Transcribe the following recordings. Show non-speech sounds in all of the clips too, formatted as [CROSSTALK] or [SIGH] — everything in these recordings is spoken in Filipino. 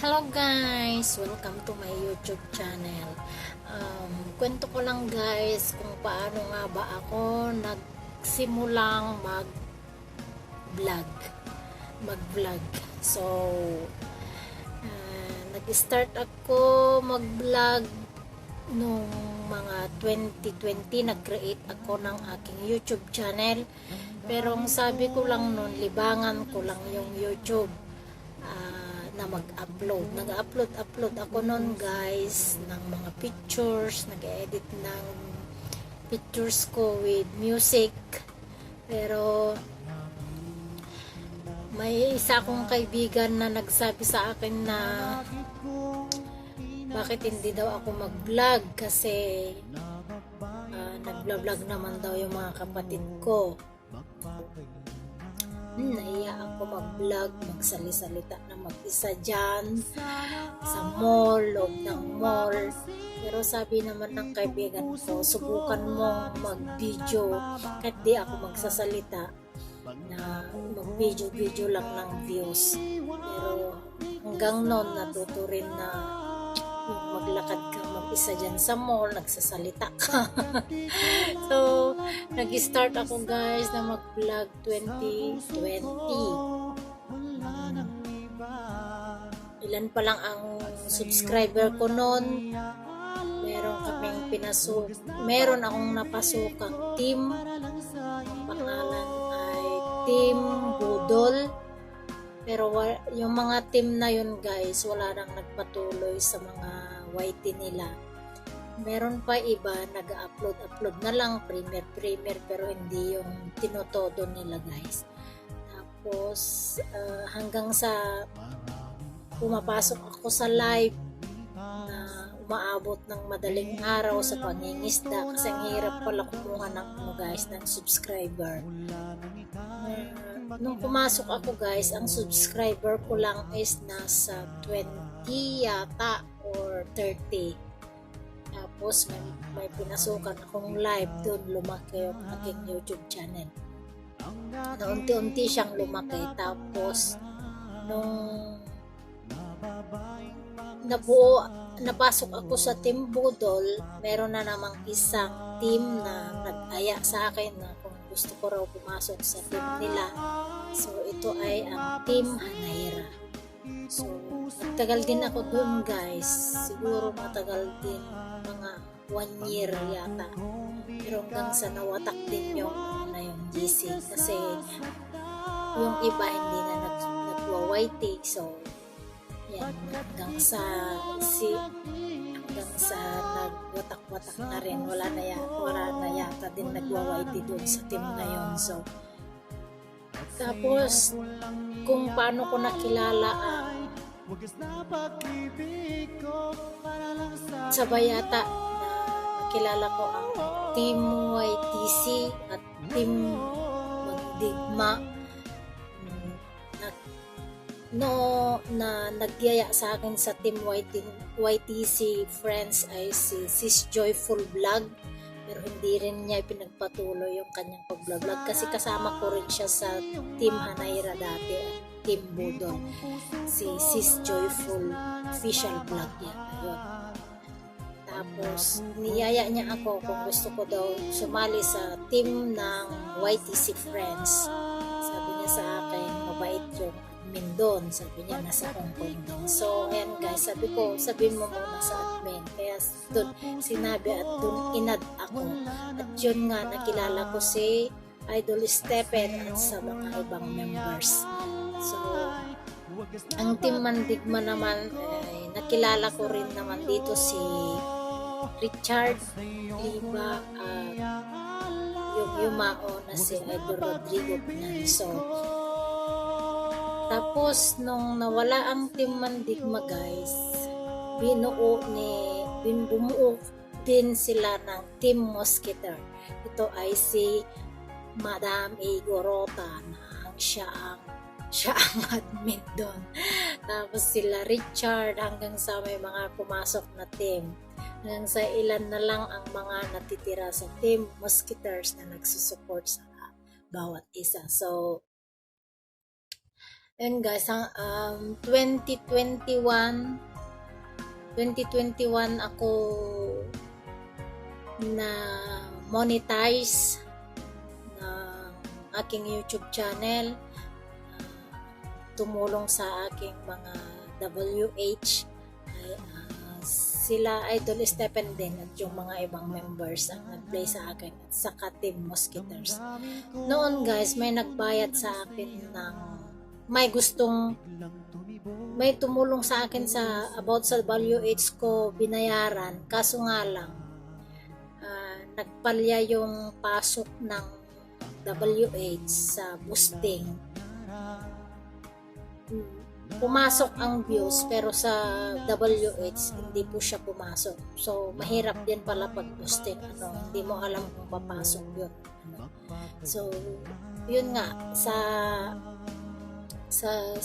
Hello guys! Welcome to my YouTube channel. Um, kwento ko lang guys kung paano nga ba ako nagsimulang mag-vlog. Mag-vlog. So, uh, nag-start ako mag-vlog nung mga 2020 nag-create ako ng aking YouTube channel. Pero ang sabi ko lang nun, libangan ko lang yung YouTube mag-upload. Nag-upload, upload ako nun guys ng mga pictures, nag-edit ng pictures ko with music. Pero may isa akong kaibigan na nagsabi sa akin na bakit hindi daw ako mag-vlog kasi ah, nag-vlog naman daw yung mga kapatid ko. Hmm, naiya ako mag-vlog, magsalisalita mag-isa dyan sa mall, loob ng mall. Pero sabi naman ng kaibigan ko, subukan mong mag-video kahit di ako magsasalita na mag-video-video lang ng views. Pero hanggang noon natuto rin na yung maglakad ka mag-isa dyan sa mall, nagsasalita ka. [LAUGHS] so, nag-start ako guys na mag-vlog 2020. Ilan pa lang ang subscriber ko noon. Meron kaming pinasok. Meron akong napasukang team. Ang pangalan ay Team Budol. Pero yung mga team na yun guys, wala nang nagpatuloy sa mga YT nila. Meron pa iba, nag-upload, upload na lang, premier, premier, pero hindi yung tinotodo nila guys. Tapos, ah, hanggang sa pumapasok ako sa live na umaabot ng madaling araw sa pangingisda kasi ang hirap pala kumuha ng ano guys, ng subscriber. Nung pumasok ako guys, ang subscriber ko lang is nasa 20 yata or 30. Tapos may, may pinasukan akong live doon lumaki yung aking YouTube channel. Na unti-unti siyang lumaki. Tapos nung nabuo, napasok ako sa Team Budol, meron na namang isang team na nag-aya sa akin na kung gusto ko raw pumasok sa team nila. So, ito ay ang Team Hanaira. So, nagtagal din ako dun guys. Siguro matagal din mga one year yata. Pero hanggang sa nawatak din yung na yung GC kasi yung iba hindi na nag, nagwa-YT. So, yan, hanggang sa si hanggang sa nagwatak-watak na rin wala na ya, wala na yata din nagwa-YT doon sa team na yon so. Tapos kung paano ko nakilala ang sa Bayata na nakilala ko ang Team YTC at Team Magdigma. Mm, na, no na nagyaya sa akin sa Team YT, YTC friends ay si Sis Joyful Vlog. Pero hindi rin niya pinagpatuloy yung kanyang pag-vlog kasi kasama ko rin siya sa Team Hanaira dati at Team Budol. Si Sis Joyful official vlog niya. Ayun. Tapos niyaya niya ako kung gusto ko daw sumali sa team ng YTC Friends. Sabi niya sa akin admin doon sabi niya nasa Hong Kong din. So ayan guys sabi ko sabihin mo muna sa admin. Kaya doon sinabi at doon inad ako. At yun nga nakilala ko si Idol Stephen at sa mga ibang members. So ang team Mandigma naman ay nakilala ko rin naman dito si Richard Liba at yung yumao na si Idol Rodrigo Pinanso. Tapos nung nawala ang team Mandigma guys, binuo ni bumuo din sila ng Team Mosquiter. Ito ay si Madam Igorota na siya ang [LAUGHS] siya ang admin doon. Tapos sila Richard hanggang sa may mga pumasok na team. Hanggang sa ilan na lang ang mga natitira sa team Mosquiters na nagsusupport sa bawat isa. So, Ayun guys, ang, um, 2021 2021 ako na monetize ng aking YouTube channel. Ah, tumulong sa aking mga WH ay ah, sila Idol Stephen din at yung mga ibang members ang nag-play sa akin at saka Team Mosquitoes. Noon guys, may nagbayad sa akin ng may gustong may tumulong sa akin sa about sa WH ko binayaran. Kaso nga lang ah, nagpalya yung pasok ng WH sa boosting. Pumasok ang views pero sa WH hindi po siya pumasok. So mahirap din pala pag boosting ano hindi mo alam kung papasok yun ano. so yun nga sa sa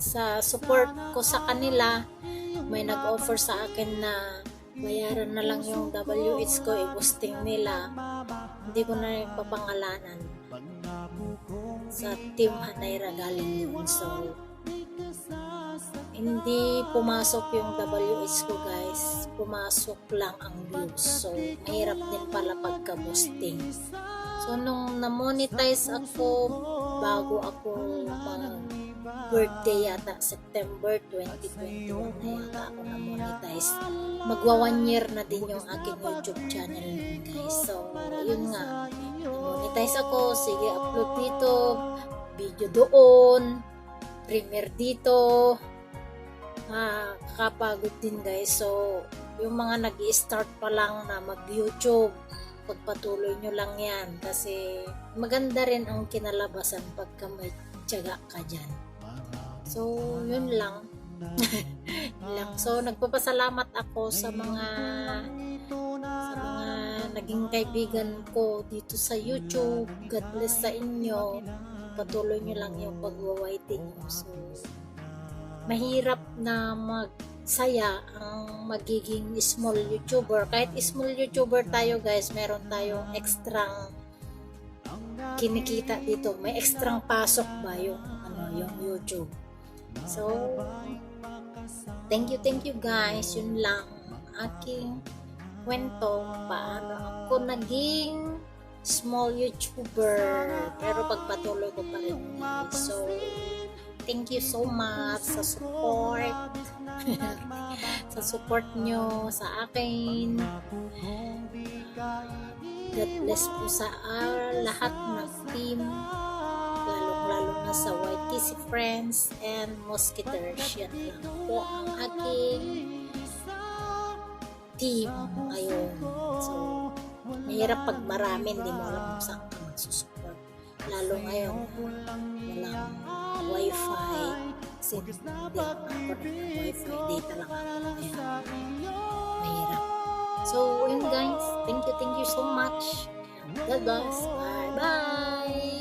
sa support ko sa kanila may nag-offer sa akin na bayaran na lang yung WH ko i-boosting nila. Hindi ko na ipapangalanan. Sa team Hanayra galing yun so hindi pumasok yung WH ko guys. Pumasok lang ang views. So mahirap din pala pagka boosting so nung na-monetize ako bago ako mag birthday yata September 2021 na yata ako na-monetize. Magwa one year na din yung aking YouTube channel guys. So yun nga. Monetize ako. Sige upload dito. Video doon. Premiere dito. Ah, kakapagod din guys. So yung mga nag start pa lang na mag YouTube pagpatuloy nyo lang yan. Kasi maganda rin ang kinalabasan pagka may tiyaga ka dyan so yun lang [LAUGHS] lang. so nagpapasalamat ako sa mga sa mga naging kaibigan ko dito sa YouTube God bless sa inyo patuloy nyo lang yung pagwawaiti nyo so mahirap na magsaya ang magiging small YouTuber. Kahit small YouTuber tayo guys, meron tayong extrang kinikita dito. May extrang pasok ba yung, ano, yung YouTube. So, thank you, thank you guys. Yun lang aking kwento paano ako naging small YouTuber pero pagpatuloy ko pa rin. So, thank you so much sa support [LAUGHS] sa support nyo sa akin God bless po sa ah, lahat ng team lalong lalo na sa YTC Friends and Mosquitoes yan lang po ang aking team. Ngayon so mahirap pag marami hindi mo alam kung saan ka magsusupport. Lalo ngayon walang wifi. Kasi hindi ako wifi data lang ako. Kaya mahirap. So yun guys. Thank you thank you so much. God bless bye bye